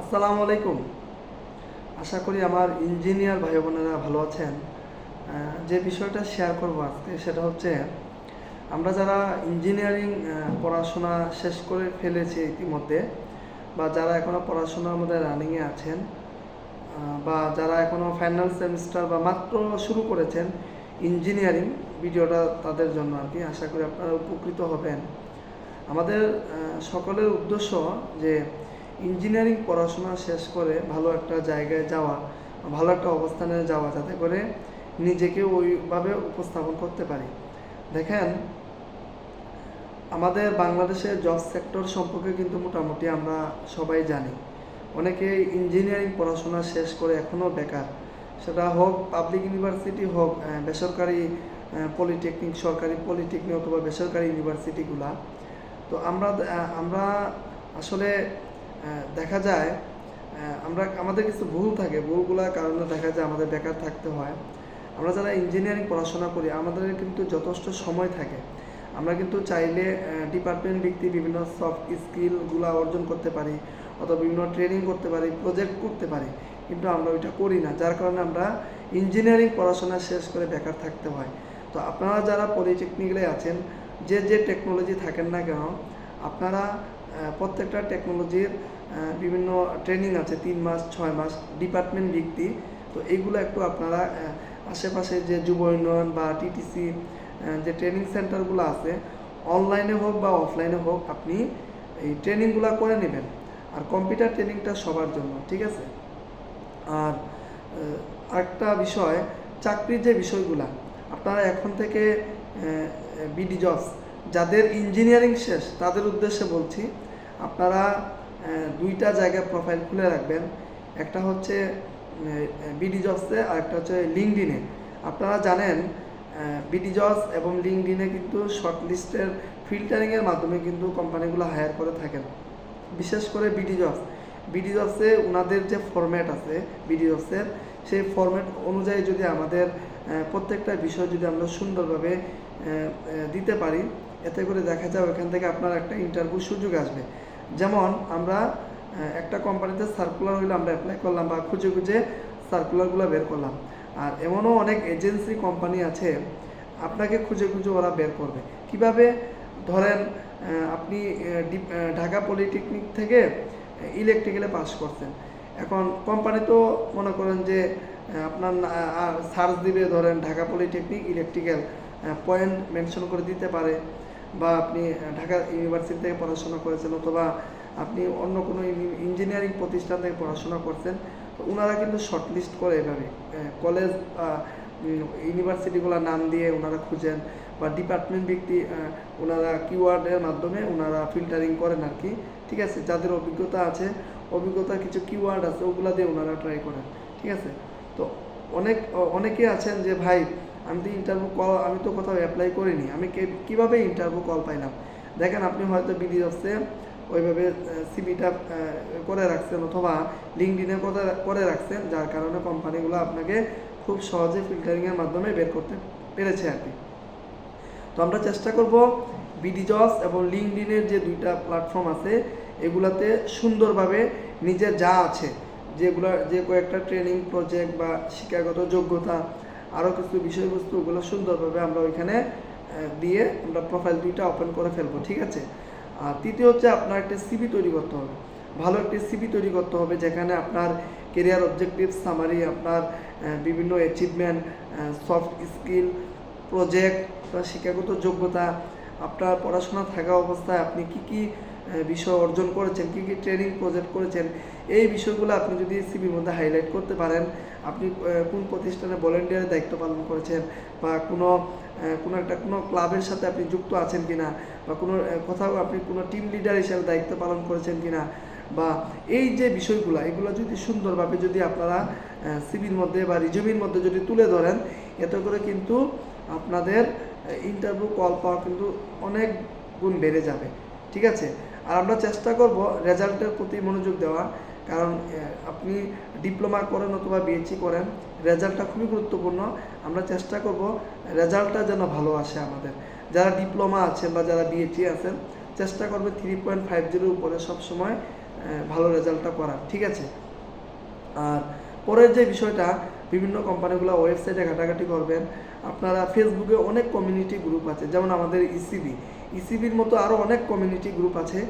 আসসালামু আলাইকুম। আশা করি আমার ইঞ্জিনিয়ার ভাই বোনেরা ভালো আছেন। যে বিষয়টা শেয়ার করব আজকে সেটা হচ্ছে, আমরা যারা ইঞ্জিনিয়ারিং পড়াশোনা শেষ করে ফেলেছি ইতিমধ্যে, বা যারা এখনও পড়াশোনার মধ্যে রানিংয়ে আছেন বা যারা এখনও ফাইনাল সেমিস্টার বা মাত্র শুরু করেছেন ইঞ্জিনিয়ারিং ভিডিওটা তাদের জন্য আর কি আশা করি আপনারা উপকৃত হবেন। আমাদের সকলের উদ্দেশ্য যে ইঞ্জিনিয়ারিং পড়াশোনা শেষ করে ভালো একটা জায়গায় যাওয়া, ভালো একটা অবস্থানে যাওয়া যাতে করে নিজেকে ওইভাবে উপস্থাপন করতে পারি। দেখেন, আমাদের বাংলাদেশের জব সেক্টর সম্পর্কে কিন্তু মোটামুটি আমরা সবাই জানি। অনেকে ইঞ্জিনিয়ারিং পড়াশোনা শেষ করে এখনও বেকার। সেটা হোক পাবলিক ইউনিভার্সিটি হোক বেসরকারি পলিটেকনিক সরকারি পলিটেকনিক অথবা বেসরকারি ইউনিভার্সিটিগুলা তো আমরা আমরা আসলে দেখা যায় আমরা, আমাদের কিছু ভুল থাকে, ভুলগুলোর কারণে দেখা যায় আমাদের বেকার থাকতে হয়। আমরা যারা ইঞ্জিনিয়ারিং পড়াশোনা করি, আমাদের কিন্তু যথেষ্ট সময় থাকে। আমরা কিন্তু চাইলে ডিপার্টমেন্ট ভিত্তিক বিভিন্ন সফট স্কিলগুলো অর্জন করতে পারি, অথবা বিভিন্ন ট্রেনিং করতে পারি প্রজেক্ট করতে পারি, কিন্তু আমরা ওইটা করি না। যার কারণে আমরা ইঞ্জিনিয়ারিং পড়াশোনা শেষ করে বেকার থাকতে হয়। তো আপনারা যারা পলিটেকনিক্যালে আছেন, যে যে টেকনোলজি থাকেন না কেন, আপনারা প্রত্যেকটা টেকনোলজির বিভিন্ন ট্রেনিং আছে, তিন মাস, ছয় মাস ডিপার্টমেন্ট ভিত্তিক। তো এইগুলো একটু আপনারা আশেপাশে যে যুব উন্নয়ন বা টিটিসি যে ট্রেনিং সেন্টারগুলো আছে অনলাইনে হোক বা অফলাইনে হোক, আপনি এই ট্রেনিংগুলো করে নেবেন। আর কম্পিউটার ট্রেনিংটা সবার জন্য, ঠিক আছে? আর আরেকটা বিষয়, চাকরির যে বিষয়গুলা, আপনারা এখন থেকে বিডি জবস যাদের ইঞ্জিনিয়ারিং শেষ, তাদের উদ্দেশ্যে বলছি, আপনারা দুইটা জায়গায় প্রোফাইল খুলে রাখবেন। একটা হচ্ছে বিডি জবসে আর একটা হচ্ছে লিঙ্কডিনে আপনারা জানেন বিডি জবস এবং লিঙ্কডিনে কিন্তু শর্ট লিস্টের ফিল্টারিংয়ের মাধ্যমে কিন্তু কোম্পানিগুলো হায়ার করে থাকেন। বিশেষ করে বিডি জবস বিডি জবসে ওনাদের যে ফরম্যাট আছে বিডি সেই ফরম্যাট অনুযায়ী যদি আমাদের প্রত্যেকটা বিষয় যদি আমরা সুন্দরভাবে দিতে পারি এতে করে দেখা যায় ওখান থেকে আপনার একটা ইন্টারভিউ সুযোগ আসবে। যেমন আমরা একটা কোম্পানিতে সার্কুলার হইলে, আমরা অ্যাপ্লাই করলাম বা খুঁজে খুঁজে সার্কুলারগুলো বের করলাম। আর এমনও অনেক এজেন্সি কোম্পানি আছে, আপনাকে খুঁজে খুঁজে ওরা বের করবে। কীভাবে? ধরেন আপনি ঢাকা পলিটেকনিক থেকে ইলেকট্রিক্যালে পাস করছেন। এখন কোম্পানি তো মনে করেন যে আপনার সার্চ দিবে ধরেন Dhaka polytechnic electrical point mention করে দিতে পারে। বা আপনি ঢাকা ইউনিভার্সিটি থেকে পড়াশোনা করেছেন অথবা আপনি অন্য কোনো ইঞ্জিনিয়ারিং প্রতিষ্ঠান থেকে পড়াশোনা করছেন তো ওনারা কিন্তু শর্ট লিস্ট করে এভাবে। কলেজ ইউনিভার্সিটিগুলোর নাম দিয়ে ওনারা খুঁজেন বা ডিপার্টমেন্ট আহ, ওনারা কিওয়ার্ডের মাধ্যমে ওনারা ফিল্টারিং করেন আর কি ঠিক আছে? যাদের অভিজ্ঞতা আছে অভিজ্ঞতার কিছু কিওয়ার্ড আছে ওগুলা দিয়ে ওনারা ট্রাই করেন। ঠিক আছে? তো অনেক অনেকে আছেন যে ভাই আমি তো ইন্টারভিউ কল আমি তো কোথাও অ্যাপ্লাই করিনি। আমি কীভাবে ইন্টারভিউ কল পাইলাম? দেখেন, আপনি হয়তো বিডি অফসে ওইভাবে সিবিটা করে রাখছেন অথবা লিঙ্কডিনে করে রাখছেন, যার কারণে কোম্পানিগুলো আপনাকে খুব সহজে ফিল্টারিংয়ের মাধ্যমে বের করতে পেরেছে আর কি। তো আমরা চেষ্টা করব বিডি জবস এবং লিঙ্কডিনের যে দুইটা প্ল্যাটফর্ম আছে, এগুলাতে সুন্দরভাবে নিজের যা আছে, যেগুলো, যে কয়েকটা ট্রেনিং প্রজেক্ট বা শিক্ষাগত যোগ্যতা আরও কিছু বিষয়বস্তু, ওগুলো সুন্দরভাবে আমরা ওইখানে দিয়ে আমরা প্রোফাইল দুইটা ওপেন করে ফেলব, ঠিক আছে? আর তৃতীয় হচ্ছে আপনার একটা সিবি তৈরি করতে হবে। ভালো একটি সিবি তৈরি করতে হবে, যেখানে আপনার কেরিয়ার অবজেক্টিভ সামারি আপনার বিভিন্ন অ্যাচিভমেন্ট সফট স্কিল প্রজেক্ট বা শিক্ষাগত যোগ্যতা, আপনার পড়াশোনা থাকা অবস্থায় আপনি কি কি বিষয় অর্জন করেছেন, কি কি ট্রেনিং প্রজেক্ট করেছেন, এই বিষয়গুলো আপনি যদি সিবির মধ্যে হাইলাইট করতে পারেন, আপনি কোন প্রতিষ্ঠানে ভলেন্টিয়ারের দায়িত্ব পালন করেছেন বা কোনো কোনো একটা, কোনো ক্লাবের সাথে আপনি যুক্ত আছেন কিনা, বা কোনো কোথাও আপনি কোনো টিম লিডার হিসেবে দায়িত্ব পালন করেছেন কিনা, বা এই যে বিষয়গুলো, এগুলো যদি সুন্দরভাবে যদি আপনারা সিবির মধ্যে বা রিজুমির মধ্যে যদি তুলে ধরেন, এতে করে কিন্তু আপনাদের ইন্টারভিউ কল পাওয়া কিন্তু অনেক গুণ বেড়ে যাবে। ঠিক আছে? আর আমরা চেষ্টা করব রেজাল্টের প্রতি মনোযোগ দেওয়া। কারণ আপনি ডিপ্লোমা করেন অথবা বিএসসি করেন, রেজাল্টটা খুবই গুরুত্বপূর্ণ। আমরা চেষ্টা করব রেজাল্টটা যেন ভালো আসে আমাদের। যারা ডিপ্লোমা আছেন বা যারা বিএসসি আছেন, চেষ্টা করবে থ্রি পয়েন্ট ফাইভ জিরোর উপরে সবসময় ভালো রেজাল্টটা করার। ঠিক আছে? আর পরের যে বিষয়টা বিভিন্ন কোম্পানিগুলো ওয়েবসাইটে ঘাটাঘাটি করবেন। আপনারা ফেসবুকে অনেক কমিউনিটি গ্রুপ আছে, যেমন আমাদের E ইসিবি ইসিবির মতো আরও অনেক কমিউনিটি গ্রুপ আছে।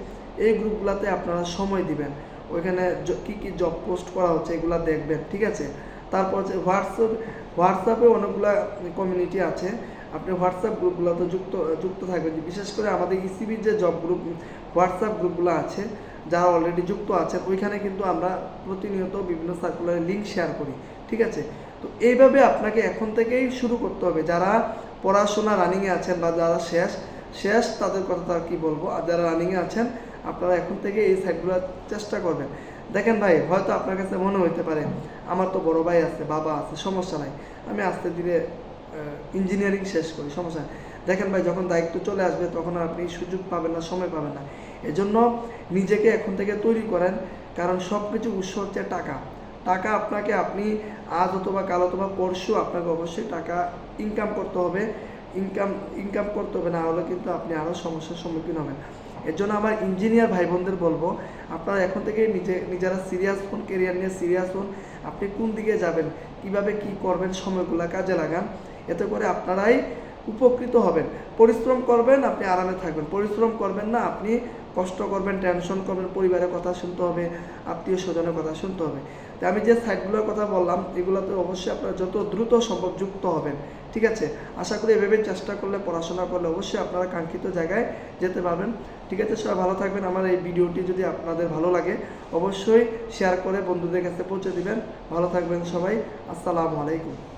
এই গ্রুপগুলোতে আপনারা সময় দিবেন। ওইখানে কি কি জব পোস্ট করা হচ্ছে এগুলো দেখবেন, ঠিক আছে? তারপর হচ্ছে হোয়াটসঅ্যাপ হোয়াটসঅ্যাপে অনেকগুলো কমিউনিটি আছে। আপনি হোয়াটসঅ্যাপ গ্রুপগুলোতে যুক্ত যুক্ত থাকবেন। বিশেষ করে আমাদের ইসিবির যে জব গ্রুপ হোয়াটসঅ্যাপ গ্রুপগুলো আছে, যারা অলরেডি যুক্ত আছে ওইখানে কিন্তু আমরা প্রতিনিয়ত বিভিন্ন সার্কুলারের লিঙ্ক শেয়ার করি। ঠিক আছে? তো এইভাবে আপনাকে এখন থেকেই শুরু করতে হবে। যারা পড়াশোনা রানিংয়ে আছেন বা যারা শেষ শেষ তাদের কথা তার কি বলব? আর যারা রানিংয়ে আছেন, আপনারা এখন থেকে এই সাইটগুলো চেষ্টা করবেন। দেখেন ভাই, হয়তো আপনার কাছে মনে হইতে পারে, আমার তো বড় ভাই আছে, বাবা আছে, সমস্যা নাই। আমি আস্তে ধীরে ইঞ্জিনিয়ারিং শেষ করি, সমস্যা। দেখেন ভাই, যখন দায়িত্ব চলে আসবে, তখন আপনি সুযোগ পাবেন না, সময় পাবেন না। এজন্য নিজেকে এখন থেকে তৈরি করেন, কারণ সব কিছু উৎস হচ্ছে টাকা। টাকা আপনাকে আপনি আজ অথবা কাল অথবা পরশু আপনাকে অবশ্যই টাকা ইনকাম করতে হবে। ইনকাম ইনকাম করতে হবে, না হলে কিন্তু আপনি আরও সমস্যার সম্মুখীন হবেন। এর জন্য আমার ইঞ্জিনিয়ার ভাই বোনদের বলব, আপনারা এখন থেকে নিজে, নিজেরা সিরিয়াস হন কেরিয়ার নিয়ে সিরিয়াস হন। আপনি কোন দিকে যাবেন, কীভাবে কি করবেন, সময়গুলো কাজে লাগান। এতে করে আপনারাই উপকৃত হবেন। পরিশ্রম করবেন, আপনি আরামে থাকবেন। পরিশ্রম করবেন না, আপনি কষ্ট করবেন টেনশন করবেন, পরিবারের কথা শুনতে হবে, আত্মীয় স্বজনের কথা শুনতে হবে। তো আমি যে সাইটগুলোর কথা বললাম, এগুলোতে অবশ্যই আপনারা যত দ্রুত সম্ভব যুক্ত হবেন, ঠিক আছে? আশা করি এভাবে চেষ্টা করলে, পড়াশোনা করলে অবশ্যই আপনারা কাঙ্ক্ষিত জায়গায় যেতে পারবেন। ঠিক আছে, সবাই ভালো থাকবেন। আমার এই ভিডিওটি যদি আপনাদের ভালো লাগে, অবশ্যই শেয়ার করে বন্ধুদের কাছে পৌঁছে দিবেন। ভালো থাকবেন সবাই। আসসালামু আলাইকুম।